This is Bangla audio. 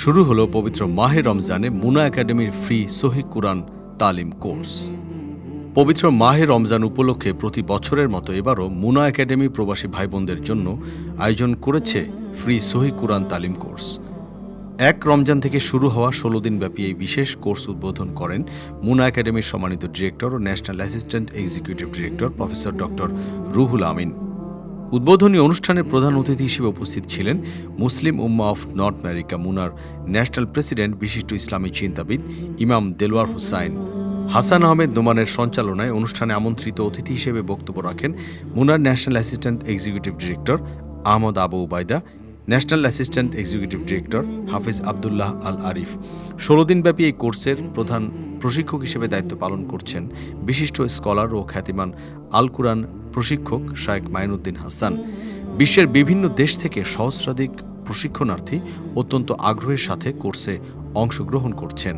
শুরু হলো পবিত্র মাহে রমজানে মুনা একাডেমির ফ্রি সহি কুরআন তালিম কোর্স। পবিত্র মাহে রমজান উপলক্ষে প্রতি বছরের মতো এবারও মুনা একাডেমি প্রবাসী ভাই বোনদের জন্য আয়োজন করেছে ফ্রি সহি কুরআন তালিম কোর্স। এক রমজান থেকে শুরু হওয়া ষোলো দিনব্যাপী এই বিশেষ কোর্স উদ্বোধন করেন মুনা একাডেমির সম্মানিত ডিরেক্টর ও national assistant executive director professor doctor Ruhul Amin. উদ্বোধনী অনুষ্ঠানে প্রধান অতিথি হিসেবে উপস্থিত ছিলেন Muslim Ummah of North America Munnar national president বিশিষ্ট ইসলামী চিন্তাবিদ ইমাম দেলোয়ার হুসাইন। হাসান আহমেদ নোমানের সঞ্চালনায় অনুষ্ঠানে আমন্ত্রিত অতিথি হিসেবে বক্তব্য রাখেন Munnar national assistant executive director Ahmad Abu Ubaida national assistant executive director Hafiz Abdullah Al Arif ষোলো দিনব্যাপী এই কোর্সের প্রধান প্রশিক্ষক হিসেবে দায়িত্ব পালন করছেন বিশিষ্ট স্কলার ও খ্যাতিমান আল কুরআন প্রশিক্ষক শায়েক মাইনুদ্দিন হাসান, বিশ্বের বিভিন্ন দেশ থেকে সহস্রাধিক প্রশিক্ষণার্থী অত্যন্ত আগ্রহের সাথে কোর্সে অংশগ্রহণ করছেন।